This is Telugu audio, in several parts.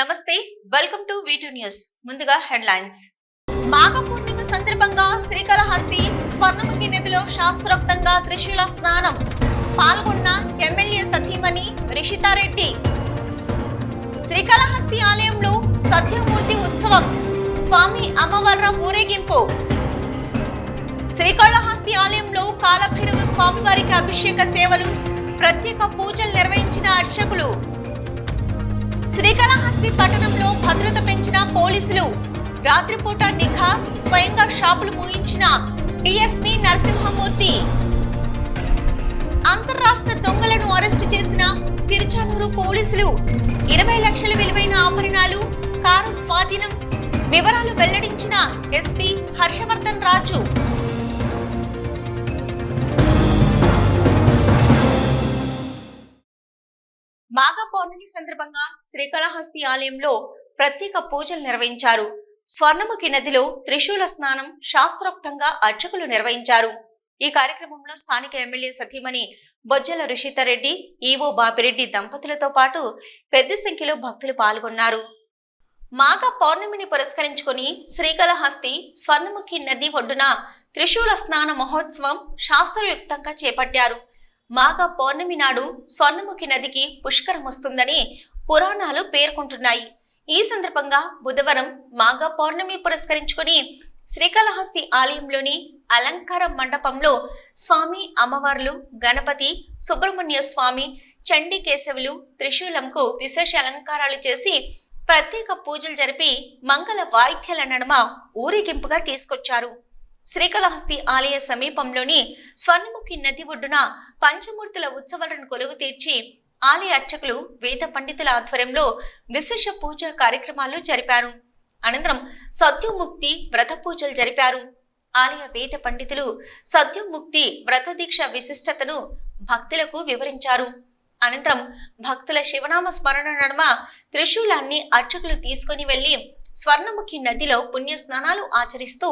నమస్తే welcome to V two news ముందుగా హెడ్లైన్స్ మాఘ పూర్ణిమ సందర్భంగా శ్రీకాళహస్తి స్వర్ణముఖి నదిలో శాస్త్రోక్తంగా త్రిశూల స్నానం. పాల్గొన్న ఎమ్మెల్యే సతీమణి రిషితారెడ్డి. శ్రీకాళహస్తి ఆలయంలో సత్యమూర్తి ఉత్సవం. స్వామి అమ్మవర్ర ఊరేగింపు. శ్రీకాళహస్తి ఆలయంలో కాలభైరవ స్వామివారికి అభిషేక సేవలు. ప్రత్యేక పూజలు నిర్వహించిన అర్చకులు. శ్రీకాళహస్తి పట్టణంలో భద్రత పెంచిన పోలీసులు రాత్రిపూట నిఘా స్వయంగా షాపులు మూయించిన డిఎస్పీ నరసింహమూర్తి. అంతర్రాష్ట్ర దొంగలను అరెస్టు చేసిన తిరుచానూరు పోలీసులు ఇరవై లక్షల విలువైన ఆభరణాలు కారు స్వాధీనం వివరాలు వెల్లడించిన ఎస్పీ హర్షవర్ధన్ రాజు. పౌర్ణమి సందర్భంగా శ్రీకాళహస్తి ఆలయంలో ప్రత్యేక పూజలు నిర్వహించారు. స్వర్ణముఖి నదిలో త్రిశూల స్నానం శాస్త్రోక్తంగా అర్చకులు నిర్వహించారు. ఈ కార్యక్రమంలో స్థానిక ఎమ్మెల్యే సతీమణి బొజ్జల రుషితారెడ్డి ఈవో బాపిరెడ్డి దంపతులతో పాటు పెద్ద సంఖ్యలో భక్తులు పాల్గొన్నారు. మాఘ పౌర్ణమిని పురస్కరించుకొని శ్రీకాళహస్తి స్వర్ణముఖి నది ఒడ్డున త్రిశూల స్నాన మహోత్సవం శాస్త్రయుక్తంగా చేపట్టారు. మాఘ పౌర్ణమి నాడు స్వర్ణముఖి నదికి పుష్కరం వస్తుందని పురాణాలు పేర్కొంటున్నాయి. ఈ సందర్భంగా బుధవారం మాఘ పౌర్ణమి పురస్కరించుకొని శ్రీకాళహస్తి ఆలయంలోని అలంకార మండపంలో స్వామి అమ్మవార్లు గణపతి సుబ్రహ్మణ్య స్వామి చండీ కేశవులు త్రిశూలంకు విశేష అలంకారాలు చేసి ప్రత్యేక పూజలు జరిపి మంగళ వాయిద్యాల నడుమ ఊరేగింపుగా తీసుకొచ్చారు. శ్రీకాళహస్తి ఆలయ సమీపంలోని స్వర్ణముఖి నది ఒడ్డున పంచమూర్తుల ఉత్సవాలను కొలువు తీర్చి ఆలయ అర్చకులు వేద పండితుల ఆధ్వర్యంలో విశేష పూజా కార్యక్రమాలు జరిపారు. అనంతరం సత్యముక్తి వ్రత పూజలు జరిపారు. ఆలయ వేద పండితులు సత్యముక్తి వ్రత దీక్ష విశిష్టతను భక్తులకు వివరించారు. అనంతరం భక్తుల శివనామ స్మరణ నడుమ త్రిశూలాన్ని అర్చకులు తీసుకుని వెళ్ళి స్వర్ణముఖి నదిలో పుణ్య స్నానాలు ఆచరిస్తూ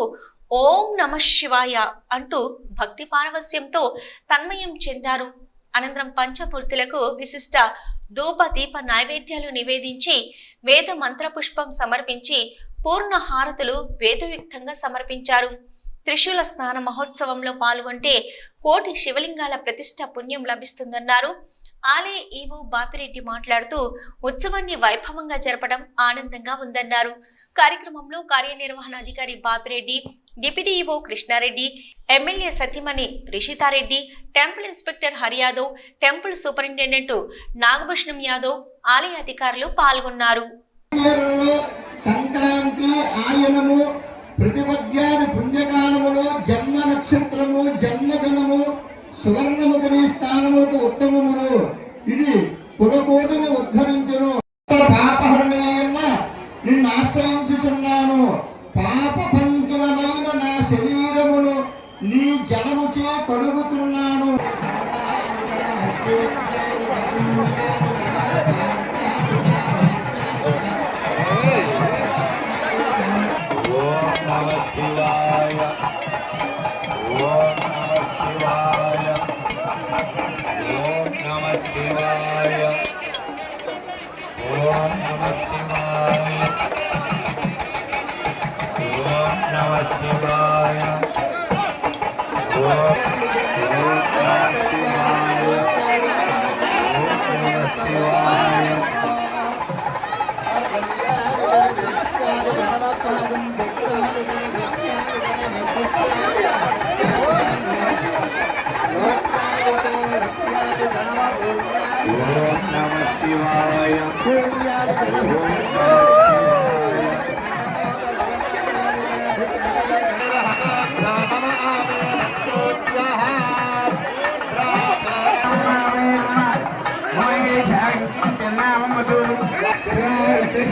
ఓం నమ శివాయ అంటూ భక్తి పారవస్యంతో తన్మయం చెందారు. అనంతరం పంచమూర్తులకు విశిష్ట ధూప దీప నైవేద్యాలు నివేదించి వేద మంత్ర పుష్పం సమర్పించి పూర్ణ హారతులు వేదయుక్తంగా సమర్పించారు. త్రిశూల స్నాన మహోత్సవంలో పాల్గొంటే కోటి శివలింగాల ప్రతిష్ట పుణ్యం లభిస్తుందన్నారు. ఆలయ ఈవో బాపిరెడ్డి మాట్లాడుతూ ఉత్సవాన్ని వైభవంగా జరపడం ఆనందంగా ఉందన్నారు. కార్యక్రమంలో కార్యనిర్వహణాధికారి Bapireddy deputy EO Krishnareddy MLA సతీమణి Rishithareddy temple inspector Hariyadav temple superintendent Nagabhushanam Yadav ఆలయ అధికారులు పాల్గొన్నారు. సంక్రాంతి ఆయనము ప్రతిపద్యాది పుణ్యకాలములో జన్మ నక్షత్రము జన్మదినము సువర్ణముఖి స్థానములకు ఉత్తమములు. ఇది పురకోటిని ఉద్ధరించను. పాపహరణేన నిన్ను ఆశ్రయించుచున్నాను. పాప పంకిలమైన నా శరీరమును నీ జడముచే కడుగుతున్నాను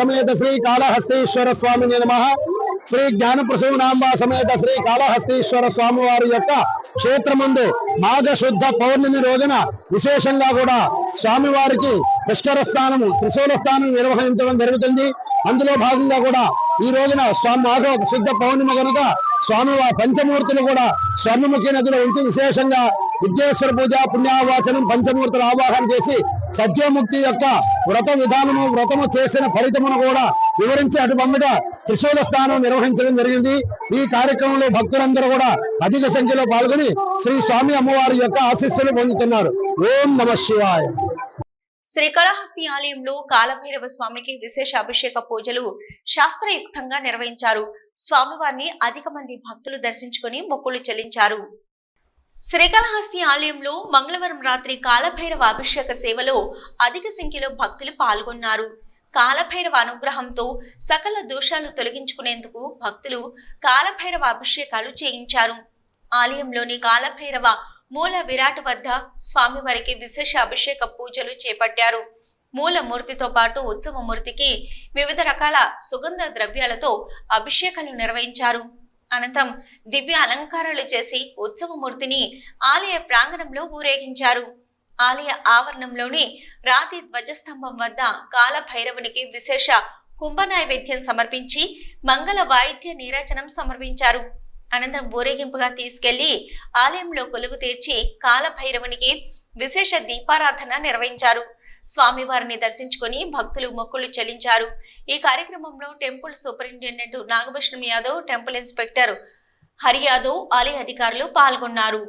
సమేత శ్రీ కాళహస్తీశ్వర స్వామిని నమ. శ్రీ జ్ఞానప్రసూనాంబ సమేత శ్రీ కాళహస్తీశ్వర స్వామి వారి యొక్క క్షేత్రమందు మాఘ శుద్ధ పౌర్ణమి రోజున విశేషంగా కూడా స్వామివారికి పుష్కర స్థానము త్రిశూల స్థానం నిర్వహించడం జరుగుతుంది. అందులో భాగంగా కూడా ఈ రోజున స్వామి మాఘ శుద్ధ పౌర్ణమి కనుక స్వామివారి పంచమూర్తులు కూడా స్వర్ణముఖి నదిలో ఉంచి విశేషంగా విద్యేశ్వర పూజ పుణ్యావాచనం పంచమూర్తుల ఆవాహన చేసి సత్యముక్తి యొక్క వ్రత విధానము వ్రతము చేసిన ఫలితమును కూడా వివరించి అటు పంపిట త్రిశూల స్థానం నిర్వహించడం జరిగింది. ఈ కార్యక్రమంలో భక్తులందరూ కూడా అధిక సంఖ్యలో పాల్గొని శ్రీ స్వామి అమ్మవారి యొక్క ఆశీస్సులు పొందుతున్నారు. ఓం నమ శివాయ. శ్రీకాళహస్తి ఆలయంలో కాలభైరవ స్వామికి విశేష అభిషేక పూజలు శాస్త్రయుక్తంగా నిర్వహించారు. స్వామివారిని అధిక మంది భక్తులు దర్శించుకుని మొక్కులు చెల్లించారు. శ్రీకాళహస్తి ఆలయంలో మంగళవారం రాత్రి కాలభైరవ అభిషేక సేవలో అధిక సంఖ్యలో భక్తులు పాల్గొన్నారు. కాలభైరవ అనుగ్రహంతో సకల దోషాలు తొలగించుకునేందుకు భక్తులు కాలభైరవ అభిషేకాలు చేయించారు. ఆలయంలోని కాలభైరవ మూల విరాట్ వద్ద స్వామివారికి విశేష అభిషేక పూజలు చేపట్టారు. మూల మూర్తితో పాటు ఉత్సవ మూర్తికి వివిధ రకాల సుగంధ ద్రవ్యాలతో అభిషేకాలు నిర్వహించారు. అనంతరం దివ్య అలంకారాలు చేసి ఉత్సవమూర్తిని ఆలయ ప్రాంగణంలో ఊరేగించారు. ఆలయ ఆవరణంలోని రాతి ధ్వజస్తంభం వద్ద కాలభైరవునికి విశేష కుంభ నైవేద్యం సమర్పించి మంగళ వాయిద్య నీరాజనం సమర్పించారు. అనంతరం ఊరేగింపుగా తీసుకెళ్ళి ఆలయంలో కొలువు తీర్చి కాలభైరవునికి విశేష దీపారాధన నిర్వహించారు. స్వామివారిని దర్శించుకొని భక్తులు మొక్కులు చెల్లించారు. ఈ కార్యక్రమంలో temple superintendent Nagabhushanam Yadav temple inspector Hari Yadav ఆలయ అధికారులు పాల్గొన్నారు.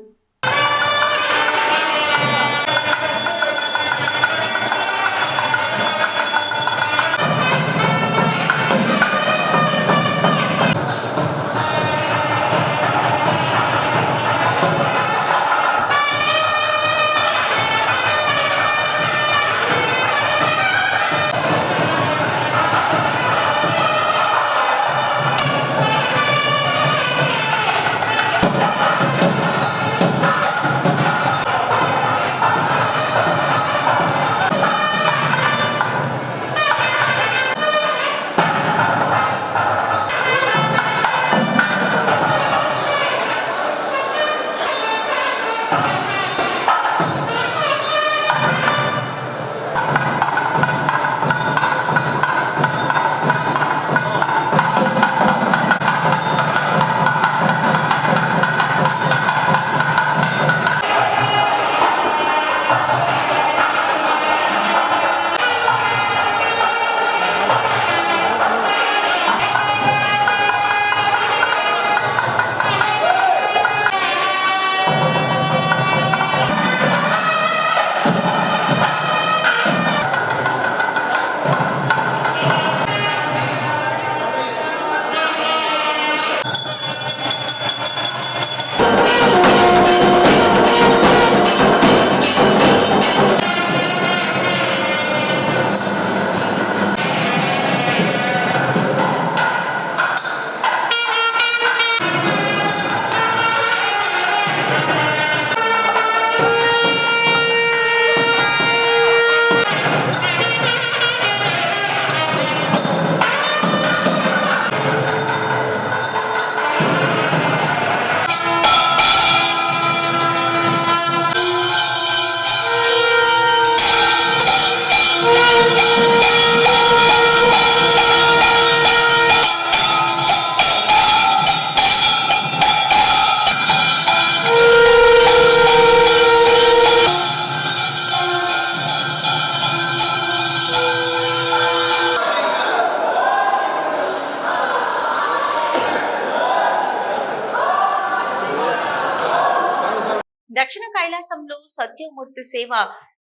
దక్షిణ కైలాసంలో సత్యమూర్తి సేవ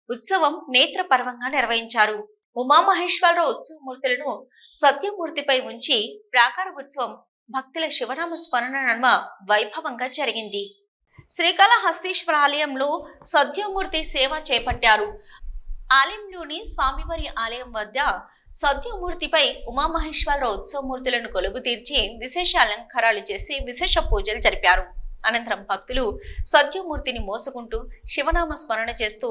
ఉత్సవం నేత్రపర్వంగా నిర్వహించారు. ఉమామహేశ్వరరావు ఉత్సవమూర్తులను సత్యమూర్తిపై ఉంచి ప్రాకార ఉత్సవం భక్తుల శివనామ స్మరణ నడుమ వైభవంగా జరిగింది. శ్రీకాళహస్తీశ్వర ఆలయంలో సత్యమూర్తి సేవ చేపట్టారు. ఆలయంలోని స్వామివారి ఆలయం వద్ద సత్యమూర్తిపై ఉమామహేశ్వరరావు ఉత్సవమూర్తులను కొలువు తీర్చి విశేష అలంకారాలు చేసి విశేష పూజలు జరిపారు. అనంతరం భక్తులు సత్యమూర్తిని మోసుకుంటూ శివనామ స్మరణ చేస్తూ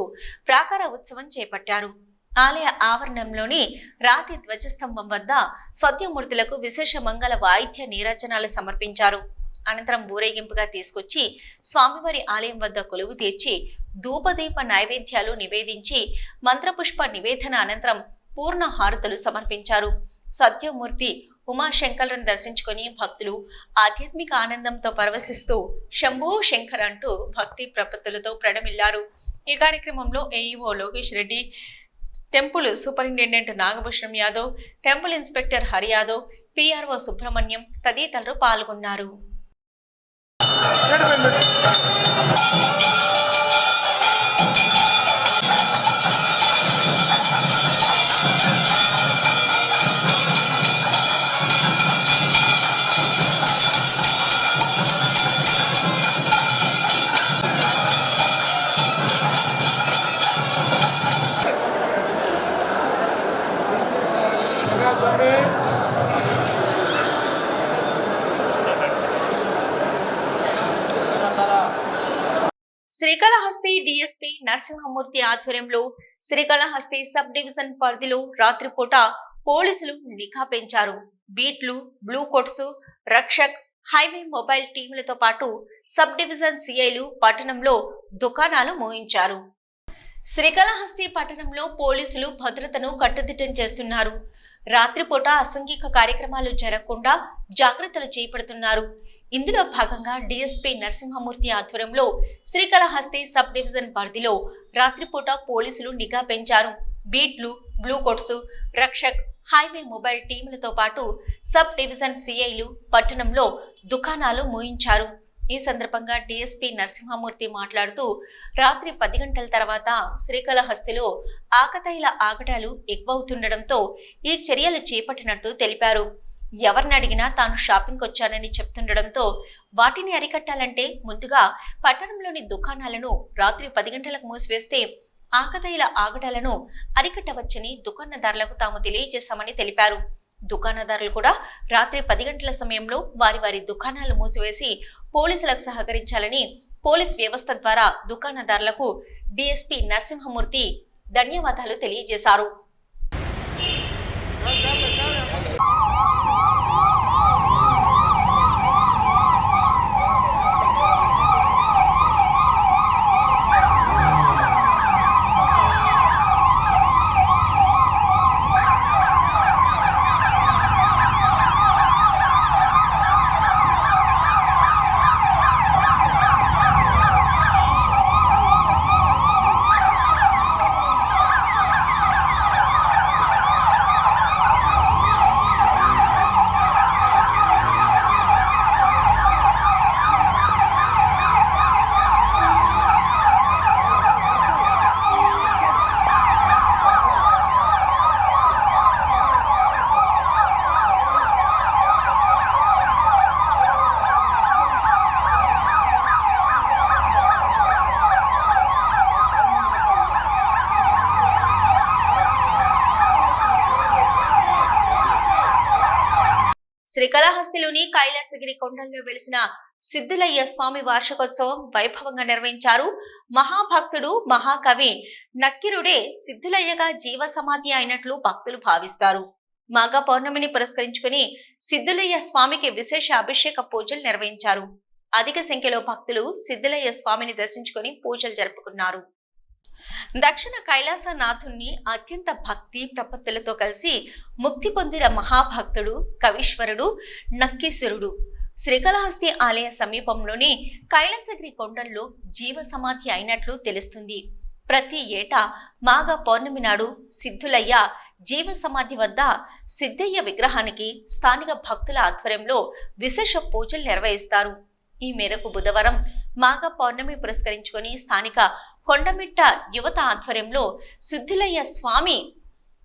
ప్రాకార ఉత్సవం చేపట్టారు. ఆలయ ఆవరణంలోని రాతి ధ్వజస్తంభం వద్ద సత్యమూర్తులకు విశేష మంగళ వాయిద్య నీరాజనాలు సమర్పించారు. అనంతరం ఊరేగింపుగా తీసుకొచ్చి స్వామివారి ఆలయం వద్ద కొలువు తీర్చి ధూపదీప నైవేద్యాలు నివేదించి మంత్రపుష్ప నివేదన అనంతరం పూర్ణ హారతులు సమర్పించారు. సత్యమూర్తి ఉమాశంకరులను దర్శించుకొని భక్తులు ఆధ్యాత్మిక ఆనందంతో పరవశిస్తూ శంభో శంకర్ అంటూ భక్తి ప్రపత్తులతో ప్రణమిల్లారు. ఈ కార్యక్రమంలో AEO Lokesh Reddy temple superintendent Nagabhushanam Yadav temple inspector Hari Yadav PRO Subrahmanyam తదితరులు పాల్గొన్నారు. నరసింహమూర్తి ఆధ్వర్యంలో శ్రీకాళహస్తి సబ్ డివిజన్ పరిధిలో రాత్రిపూట పోలీసులు నిఘా పెంచారు. బీట్లు blue coats Rakshak highway mobile టీంలతో పాటు సబ్ డివిజన్ సిఐలు పట్టణంలో దుకాణాలు మోయించారు. శ్రీకాళహస్తి పట్టణంలో పోలీసులు భద్రతను కట్టుదిట్టం చేస్తున్నారు. రాత్రిపూట అసంఘిక కార్యక్రమాలు జరగకుండా జాగ్రత్తలు చేపడుతున్నారు. ఇందులో భాగంగా డీఎస్పీ నరసింహమూర్తి ఆధ్వర్యంలో శ్రీకాళహస్తి సబ్ డివిజన్ పరిధిలో రాత్రిపూట పోలీసులు నిఘా పెంచారు. బీట్లు blue coats Rakshak highway mobile టీములతో పాటు సబ్ డివిజన్ సిఐలు పట్టణంలో దుకాణాలు మూయించారు. ఈ సందర్భంగా డీఎస్పీ నరసింహమూర్తి మాట్లాడుతూ రాత్రి పది గంటల తర్వాత శ్రీకాళహస్తిలో ఆకతాయిల ఆగటాలు ఎక్కువవుతుండటంతో ఈ చర్యలు చేపట్టినట్టు తెలిపారు. ఎవరిని అడిగినా తాను షాపింగ్ వచ్చానని చెప్తుండడంతో వాటిని అరికట్టాలంటే ముందుగా పట్టణంలోని దుకాణాలను రాత్రి పది గంటలకు మూసివేస్తే ఆకతాయిల ఆగడాలను అరికట్టవచ్చని దుకాణదారులకు తాము తెలియజేశామని తెలిపారు. దుకాణదారులు కూడా రాత్రి పది గంటల సమయంలో వారి వారి దుకాణాలు మూసివేసి పోలీసులకు సహకరించాలని పోలీస్ వ్యవస్థ ద్వారా దుకాణదారులకు డిఎస్పీ నరసింహమూర్తి ధన్యవాదాలు తెలియజేశారు. కళహస్తిలోని కైలాసగిరి కొండల్లో వెలిసిన సిద్ధులయ్య స్వామి వార్షికోత్సవం వైభవంగా నిర్వహించారు. మహాభక్తుడు మహాకవి నక్కిరుడే సిద్ధులయ్యగా జీవ సమాధి అయినట్లు భక్తులు భావిస్తారు. మాఘ పౌర్ణమిని పురస్కరించుకుని సిద్ధులయ్య స్వామికి విశేష అభిషేక పూజలు నిర్వహించారు. అధిక సంఖ్యలో భక్తులు సిద్ధులయ్య స్వామిని దర్శించుకుని పూజలు జరుపుకున్నారు. దక్షిణ కైలాసనాథుణ్ణి అత్యంత భక్తి ప్రపత్తులతో కలిసి ముక్తి పొందిన మహాభక్తుడు కవీశ్వరుడు నక్కీశ్వరుడు. శ్రీకాళహస్తి ఆలయ సమీపంలోని కైలాసగిరి కొండల్లో జీవ సమాధి అయినట్లు తెలుస్తుంది. ప్రతి ఏటా మాఘ పౌర్ణమి నాడు సిద్ధులయ్య జీవ సమాధి వద్ద సిద్ధయ్య విగ్రహానికి స్థానిక భక్తుల ఆధ్వర్యంలో విశేష పూజలు నిర్వహిస్తారు. ఈ మేరకు బుధవారం మాఘ పౌర్ణమి పురస్కరించుకొని స్థానిక కొండమిట్ట యువత ఆధ్వర్యంలో సిద్ధులయ్య స్వామి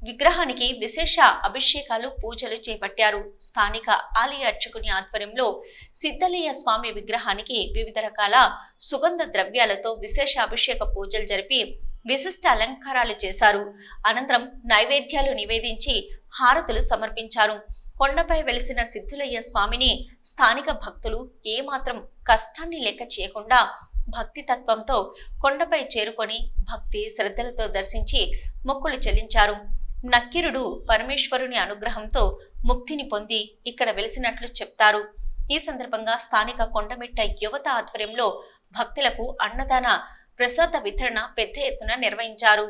విగ్రహానికి విశేష అభిషేకాలు పూజలు చేపట్టారు. స్థానిక ఆలయ అర్చకుని ఆధ్వర్యంలో సిద్ధలయ్య స్వామి విగ్రహానికి వివిధ రకాల సుగంధ ద్రవ్యాలతో విశేష అభిషేక పూజలు జరిపి విశిష్ట అలంకారాలు చేశారు. అనంతరం నైవేద్యాలు నివేదించి హారతులు సమర్పించారు. కొండపై వెలిసిన సిద్ధులయ్య స్వామిని స్థానిక భక్తులు ఏమాత్రం కష్టాన్ని లెక్క చేయకుండా భక్తి తత్వంతో కొండపై చేరుకొని భక్తి శ్రద్ధలతో దర్శించి మొక్కులు చెల్లించారు. నక్కిరుడు పరమేశ్వరుని అనుగ్రహంతో ముక్తిని పొంది ఇక్కడ వెలిసినట్లు చెప్తారు. ఈ సందర్భంగా స్థానిక కొండమిట్ట యువత ఆధ్వర్యంలో భక్తులకు అన్నదాన ప్రసాద వితరణ పెద్ద ఎత్తున నిర్వహించారు.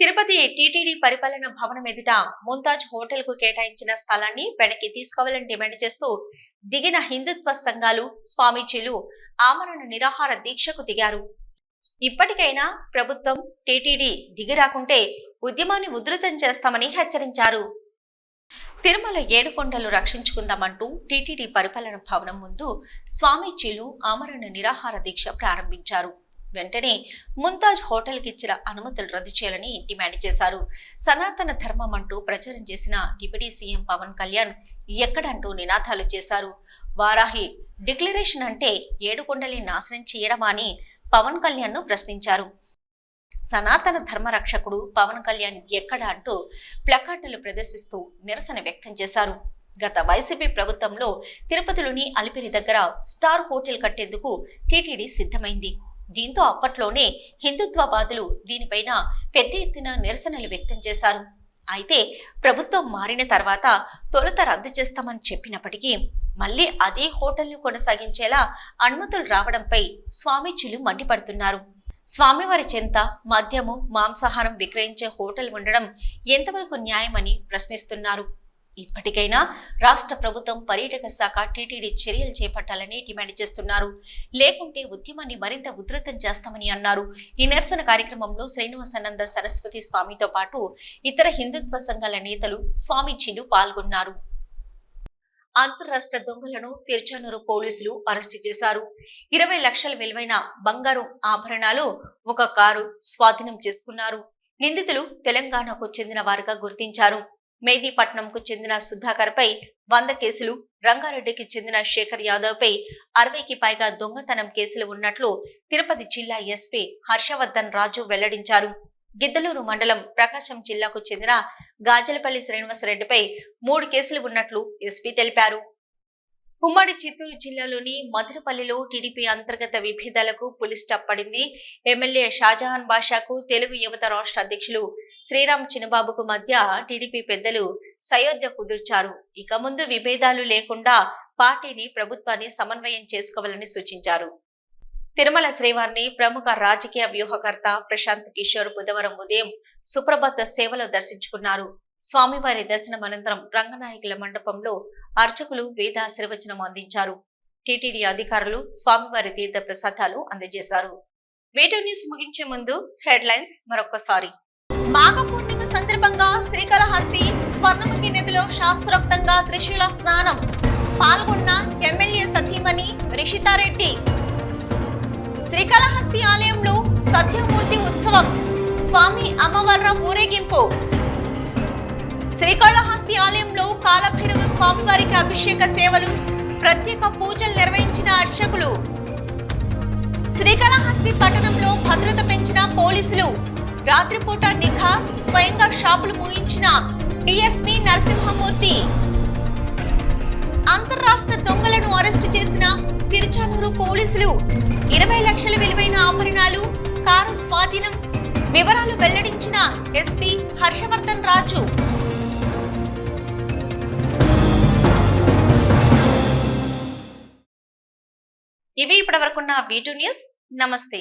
తిరుపతి టీటీడీ పరిపాలన భవనం ఎదుట ముంతాజ్ హోటల్కు కేటాయించిన స్థలాన్ని వెనక్కి తీసుకోవాలని డిమాండ్ చేస్తూ దిగిన హిందుత్వ సంఘాలు స్వామీజీలు ఆమరణ నిరాహార దీక్షకు దిగారు. ఇప్పటికైనా ప్రభుత్వం టీటీడీ దిగిరాకుంటే ఉద్యమాన్ని ఉధృతం చేస్తామని హెచ్చరించారు. తిరుమల ఏడుకొండలు రక్షించుకుందామంటూ టీటీడీ పరిపాలన భవనం ముందు స్వామీజీలు ఆమరణ నిరాహార దీక్ష ప్రారంభించారు. వెంటనే ముంతాజ్ హోటల్కి ఇచ్చిన అనుమతులు రద్దు చేయాలని డిమాండ్ చేశారు. సనాతన ధర్మం అంటూ ప్రచారం చేసిన డిప్యూటీ సీఎం పవన్ కళ్యాణ్ ఎక్కడంటూ నినాదాలు చేశారు. వారాహి డిక్లరేషన్ అంటే ఏడుకొండలి నాశనం చేయడమా అని పవన్ కళ్యాణ్ను ప్రశ్నించారు. సనాతన ధర్మ రక్షకుడు పవన్ కళ్యాణ్ ఎక్కడ అంటూ ప్లకార్డులు ప్రదర్శిస్తూ నిరసన వ్యక్తం చేశారు. గత వైసీపీ ప్రభుత్వంలో తిరుపతిలోని అలిపిరి దగ్గర స్టార్ హోటల్ కట్టేందుకు టీటీడీ సిద్ధమైంది. దీంతో అప్పట్లోనే హిందుత్వవాదులు దీనిపైన పెద్ద ఎత్తున నిరసనలు వ్యక్తం చేశారు. అయితే ప్రభుత్వం మారిన తర్వాత తొలుత రద్దు చేస్తామని చెప్పినప్పటికీ మళ్ళీ అదే హోటల్ను కొనసాగించేలా అనుమతులు రావడంపై స్వామీజీలు మండిపడుతున్నారు. స్వామివారి చెంత మద్యము మాంసాహారం విక్రయించే హోటల్ ఉండడం ఎంతవరకు న్యాయమని ప్రశ్నిస్తున్నారు. ఇప్పటికైనా రాష్ట్ర ప్రభుత్వం పర్యాటక శాఖ టీటీడీ చర్యలు చేపట్టాలని డిమాండ్ చేస్తున్నారు. లేకుంటే ఉద్యమాన్ని మరింత ఉధృతం చేస్తామని అన్నారు. ఈ నిరసన కార్యక్రమంలో శ్రీనివాసానంద సరస్వతి స్వామితో పాటు ఇతర హిందుత్వ సంఘాల నేతలు స్వామీజీలు పాల్గొన్నారు. అంతరాష్ట్ర దొంగలను తిరుచానూరు పోలీసులు అరెస్టు చేశారు. ఇరవై లక్షల విలువైన బంగారు ఆభరణాలు ఒక కారు స్వాధీనం చేసుకున్నారు. నిందితులు తెలంగాణకు చెందిన వారుగా గుర్తించారు. మేదీపట్నంకు చెందిన సుధాకర్పై వంద కేసులు రంగారెడ్డికి చెందిన శేఖర్ యాదవ్పై అరవైకి పైగా దొంగతనం కేసులు ఉన్నట్లు తిరుపతి జిల్లా ఎస్పీ హర్షవర్ధన్ రాజు వెల్లడించారు. గిద్దలూరు మండలం ప్రకాశం జిల్లాకు చెందిన గాజలపల్లి శ్రీనివాసరెడ్డిపై మూడు కేసులు ఉన్నట్లు ఎస్పీ తెలిపారు. ఉమ్మడి చిత్తూరు జిల్లాలోని మధురపల్లిలో టీడీపీ అంతర్గత విభేదాలకు పులిస్టప్ పడింది. ఎమ్మెల్యే షాజహాన్ బాషాకు తెలుగు యువత రాష్ట్ర అధ్యక్షులు శ్రీరామ్ చిన్నబాబుకు మధ్య టీడీపీ పెద్దలు సయోధ్య కుదుర్చారు. ఇక ముందు విభేదాలు లేకుండా పార్టీని ప్రభుత్వాన్ని సమన్వయం చేసుకోవాలని సూచించారు. తిరుమల శ్రీవారిని ప్రముఖ రాజకీయ వ్యూహకర్త ప్రశాంత్ కిషోర్ బుధవారం ఉదయం సుప్రభాత సేవలో దర్శించుకున్నారు. స్వామివారి దర్శనం అనంతరం రంగనాయకుల మండపంలో అర్చకులు వేదాశీర్వచనం అందించారు. టీటీడీ అధికారులు స్వామివారి తీర్థ ప్రసాదాలు అందజేశారు. వీడియో న్యూస్ ముగించే ముందు హెడ్లైన్స్ మరొకసారి మాఘ పూర్ణిమ సందర్భంగా శ్రీకాళహస్తి స్వర్ణముఖి నదిలో శాస్త్రోక్తంగా త్రిశూల స్నానం. పాల్గొన్న ఎమ్మెల్యే సతీమణి రిషితారెడ్డి. శ్రీకాళహస్తి ఆలయంలో సత్యమూర్తి ఉత్సవం. స్వామి అమ్మవర్ర ఊరేగింపు. శ్రీకాళహస్తి ఆలయంలో కాలభైరవ స్వామివారికి అభిషేక సేవలు ప్రత్యేక పూజలు నిర్వహించిన అర్చకులు. శ్రీకాళహస్తి పట్టణంలో భద్రత పెంచిన పోలీసులు. రాత్రిపూట నిఘా స్వయంగా షాపులు మూయించిన డిఎస్పి నరసింహమూర్తి. అంతర్రాష్ట్ర దొంగలను అరెస్టు చేసిన తిరుచానూరు పోలీసులు ఇరవై లక్షల విలువైన ఆభరణాలు కారు స్వాధీనం వివరాలు వెల్లడించిన ఎస్పీ హర్షవర్ధన్ రాజు. ఇవి ఇప్పటివరకున్న వీటూ న్యూస్ నమస్తే.